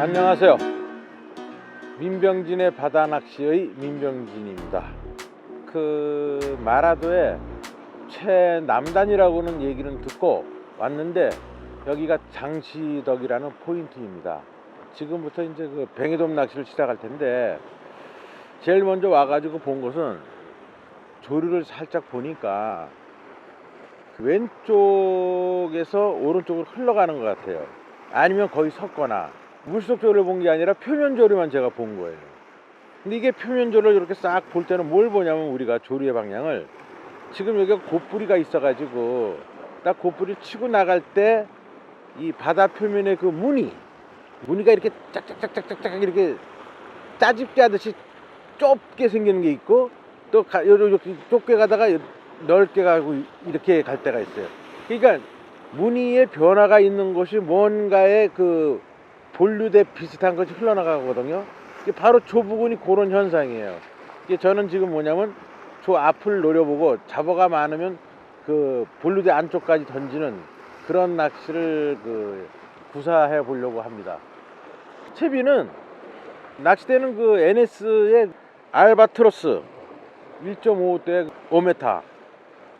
안녕하세요. 민병진의 바다 낚시의 민병진입니다. 그 마라도에 최남단이라고는 얘기는 듣고 왔는데 여기가 장시덕이라는 포인트입니다. 지금부터 이제 그 뱅에돔 낚시를 시작할 텐데 제일 먼저 와가지고 본 것은 조류를 살짝 보니까 그 왼쪽에서 오른쪽으로 흘러가는 것 같아요. 아니면 거의 섰거나 물속 조류를 본 게 아니라 표면 조류만 제가 본 거예요. 근데 이게 표면 조류를 이렇게 싹 볼 때는 뭘 보냐면 우리가 조류의 방향을 지금 여기가 곧뿌리가 있어가지고 딱 곧뿌리 치고 나갈 때 이 바다 표면의 그 무늬 무늬가 이렇게 짝짝짝짝짝짝 이렇게 짜집게 하듯이 좁게 생기는 게 있고 또 가, 이렇게 좁게 가다가 넓게 가고 이렇게 갈 때가 있어요. 그러니까 무늬의 변화가 있는 곳이 뭔가의 그 본류대 비슷한 것이 흘러나가거든요. 이게 바로 저 부분이 그런 현상이에요. 이게 저는 지금 뭐냐면 저 앞을 노려보고 잡어가 많으면 그 본류대 안쪽까지 던지는 그런 낚시를 그 구사해 보려고 합니다. 채비는 낚시대는 그 NS의 알바트로스 1.5대 5m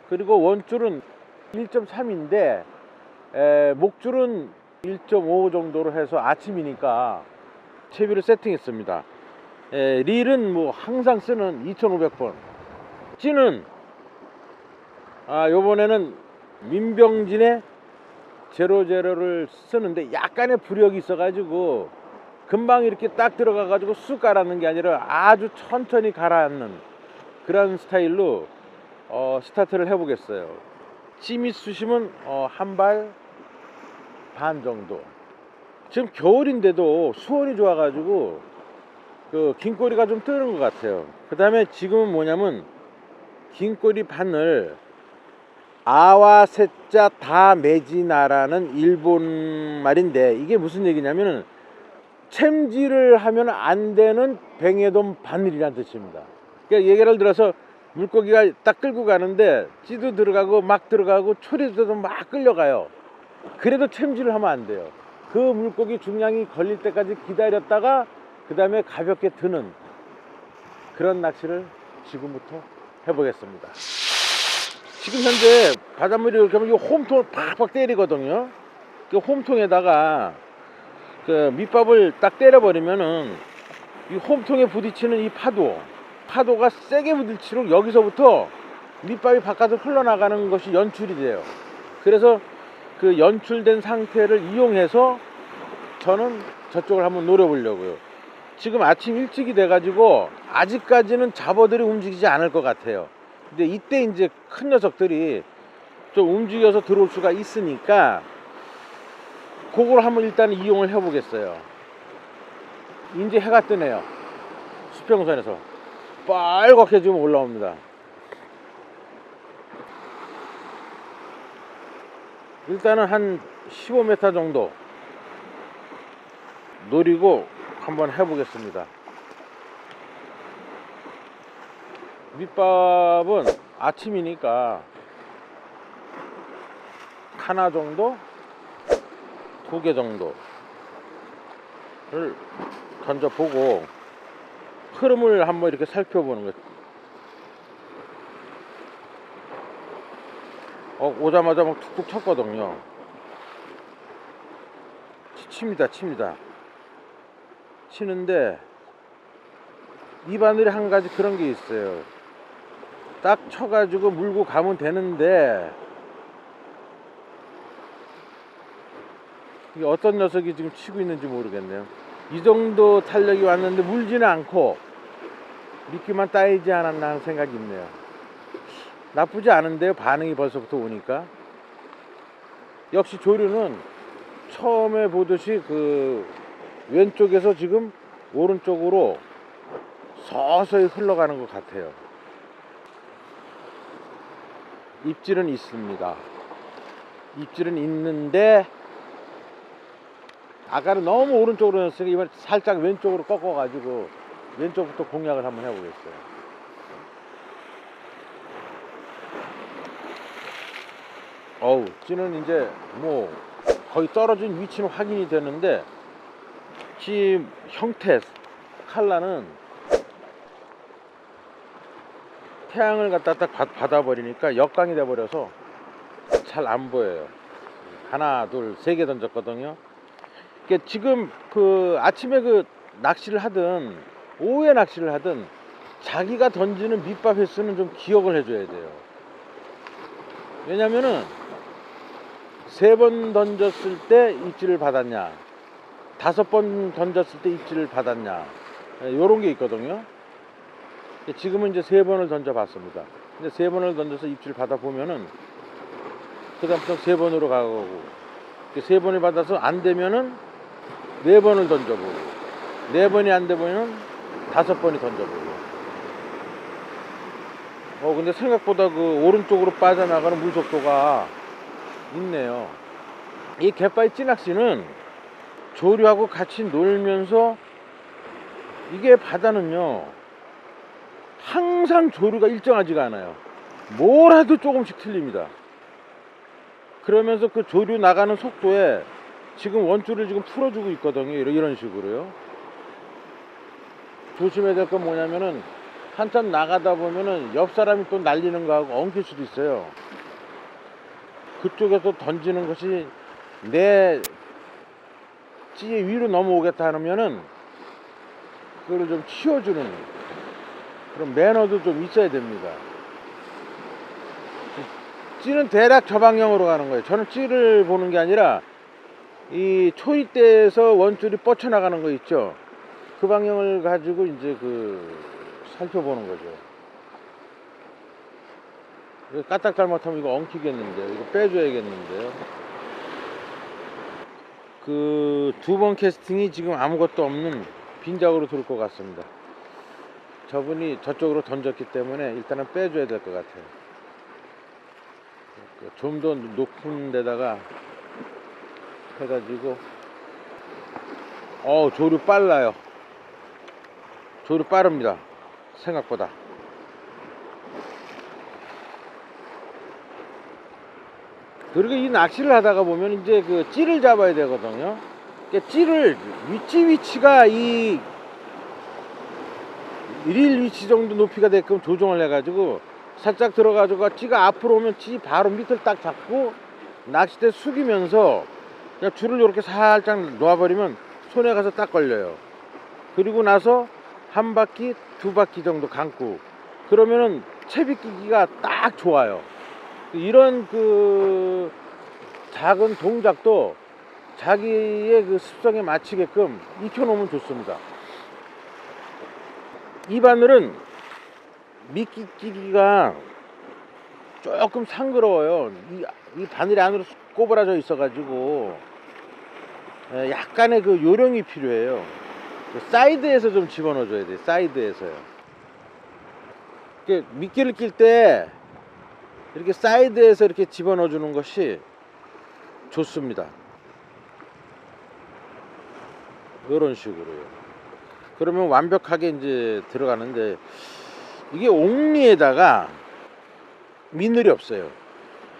그리고 원줄은 1.3인데 목줄은 1.5 정도로 해서 아침이니까 채비를 세팅했습니다. 에, 릴은 뭐 항상 쓰는 2,500번. 찌는 아 요번에는 민병진의 제로제로를 쓰는데 약간의 부력이 있어 가지고 금방 이렇게 딱 들어가 가지고 쑥 가라앉는 게 아니라 아주 천천히 가라앉는 그런 스타일로 어, 스타트를 해보겠어요. 찌미 수심은 어, 한발 반 정도. 지금 겨울인데도 수온이 좋아가지고 그 긴꼬리가 좀 뜨는 것 같아요. 그 다음에 지금은 뭐냐면 긴꼬리 바늘 아와 세자 다 메지나라는 일본 말인데 이게 무슨 얘기냐면은 챔질을 하면 안 되는 뱅에돔 바늘이라는 뜻입니다. 그러니까 예를 들어서 물고기가 딱 끌고 가는데 찌도 들어가고 막 들어가고 초리도 막 끌려가요. 그래도 챔질을 하면 안 돼요. 그 물고기 중량이 걸릴 때까지 기다렸다가 그 다음에 가볍게 드는 그런 낚시를 지금부터 해보겠습니다. 지금 현재 바닷물이 이렇게 하면 이 홈통을 팍팍 때리거든요. 그 홈통에다가 그 밑밥을 딱 때려버리면은 이 홈통에 부딪히는 이 파도, 파도가 세게 부딪히도록 여기서부터 밑밥이 바깥으로 흘러나가는 것이 연출이 돼요. 그래서 그 연출된 상태를 이용해서 저는 저쪽을 한번 노려보려고요. 지금 아침 일찍이 돼가지고 아직까지는 잡어들이 움직이지 않을 것 같아요. 근데 이때 이제 큰 녀석들이 좀 움직여서 들어올 수가 있으니까 그걸 한번 일단 이용을 해보겠어요. 이제 해가 뜨네요. 수평선에서 빨갛게 지금 올라옵니다. 일단은 한 15m 정도 노리고 한번 해보겠습니다. 밑밥은 아침이니까 하나 정도, 두 개 정도를 던져보고 흐름을 한번 이렇게 살펴보는 거예요. 어, 오자마자 막 툭툭 쳤거든요. 치- 칩니다, 칩니다. 치는데 이 바늘이 한 가지 그런 게 있어요. 딱 쳐가지고 물고 가면 되는데 이게 어떤 녀석이 지금 치고 있는지 모르겠네요. 이 정도 탄력이 왔는데 물지는 않고 미끼만 따이지 않았나 하는 생각이 있네요. 나쁘지 않은데요. 반응이 벌써부터 오니까. 역시 조류는 처음에 보듯이 그 왼쪽에서 지금 오른쪽으로 서서히 흘러가는 것 같아요. 입질은 있습니다. 입질은 있는데 아까는 너무 오른쪽으로 였으니까 이번 살짝 왼쪽으로 꺾어가지고 왼쪽부터 공략을 한번 해보겠어요. 어우, 찌는 이제 뭐 거의 떨어진 위치는 확인이 되는데 찌 형태 칼라는 태양을 갖다 딱 받- 받아버리니까 역광이 돼버려서 잘 안 보여요. 하나, 둘, 세 개 던졌거든요. 이게 지금 그 아침에 그 낚시를 하든 오후에 낚시를 하든 자기가 던지는 밑밥 횟수는 좀 기억을 해줘야 돼요. 왜냐면은 세 번 던졌을 때 입질을 받았냐, 다섯 번 던졌을 때 입질을 받았냐, 요런 게 있거든요. 지금은 이제 세 번을 던져 봤습니다. 근데 세 번을 던져서 입질 받아 보면은 그 다음부터 세 번으로 가고 세 번을 받아서 안 되면은 네 번을 던져보고 네 번이 안 되면은 다섯 번이 던져보고. 어 근데 생각보다 그 오른쪽으로 빠져나가는 물 속도가 있네요. 이 갯바위 찌낚시는 조류하고 같이 놀면서 이게 바다는요 항상 조류가 일정하지가 않아요. 뭘 해도 조금씩 틀립니다. 그러면서 그 조류 나가는 속도에 지금 원줄을 지금 풀어주고 있거든요. 이런 식으로요. 조심해야 될 건 뭐냐면은 한참 나가다 보면은 옆 사람이 또 날리는 거하고 엉킬 수도 있어요. 그쪽에서 던지는 것이 내 찌의 위로 넘어오겠다 하면은 그거를 좀 치워주는 그런 매너도 좀 있어야 됩니다. 찌는 대략 저 방향으로 가는 거예요. 저는 찌를 보는 게 아니라 이 초리대에서 원줄이 뻗쳐나가는 거 있죠. 그 방향을 가지고 이제 그 살펴보는 거죠. 까딱 잘못하면 이거 엉키겠는데요. 이거 빼줘야겠는데요. 그 두 번 캐스팅이 지금 아무것도 없는 빈작으로 들을 것 같습니다. 저분이 저쪽으로 던졌기 때문에 일단은 빼줘야 될 것 같아요. 좀 더 높은 데다가 해가지고 어 조류 빨라요. 조류 빠릅니다. 생각보다. 그리고 이 낚시를 하다가 보면 이제 그 찌를 잡아야 되거든요. 그러니까 찌를 위치 위치가 이 일일 위치 정도 높이가 되게끔 조정을 해가지고 살짝 들어가지고 찌가 앞으로 오면 찌 바로 밑을 딱 잡고 낚싯대 숙이면서 그냥 줄을 이렇게 살짝 놓아버리면 손에 가서 딱 걸려요. 그리고 나서 한 바퀴, 두 바퀴 정도 감고 그러면은 채비끼기가 딱 좋아요. 이런 그 작은 동작도 자기의 그 습성에 맞추게끔 익혀놓으면 좋습니다. 이 바늘은 미끼 끼기가 조금 상그러워요. 이, 이 바늘이 안으로 꼬부라져 있어가지고 에, 약간의 그 요령이 필요해요. 그 사이드에서 좀 집어넣어줘야 돼. 사이드에서요. 미끼를 낄때 이렇게 사이드에서 이렇게 집어넣어 주는 것이 좋습니다. 이런 식으로요. 그러면 완벽하게 이제 들어가는데 이게 옥리에다가 미늘이 없어요.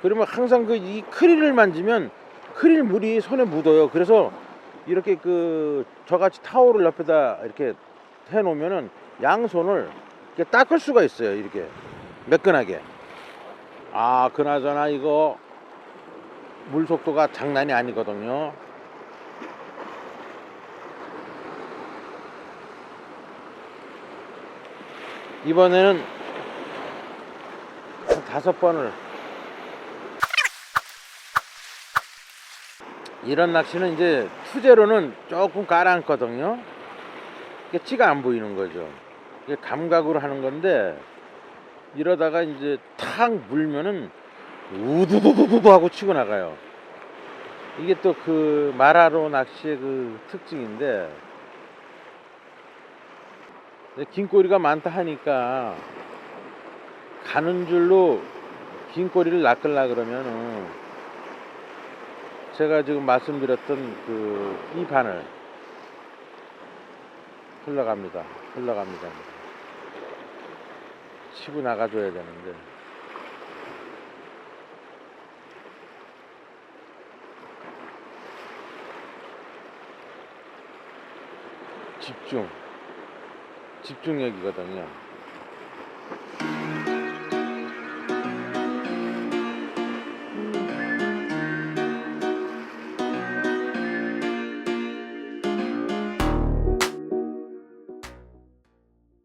그러면 항상 그 이 크릴을 만지면 크릴 물이 손에 묻어요. 그래서 이렇게 그 저같이 타올을 옆에다 이렇게 해 놓으면은 양손을 이렇게 닦을 수가 있어요. 이렇게 매끈하게. 아, 그나저나 이거 물 속도가 장난이 아니거든요. 이번에는 한 다섯 번을 이런 낚시는 이제 투제로는 조금 가라앉거든요. 찌가 안 보이는 거죠. 감각으로 하는 건데 이러다가 이제 탁 물면은 우두두두두 하고 치고 나가요. 이게 또 그 마라로 낚시의 그 특징인데 긴 꼬리가 많다 하니까 가는 줄로 긴 꼬리를 낚으려 그러면은 제가 지금 말씀드렸던 그 이 바늘 흘러갑니다. 흘러갑니다. 치고 나가줘야 되는데 집중 집중력이거든요.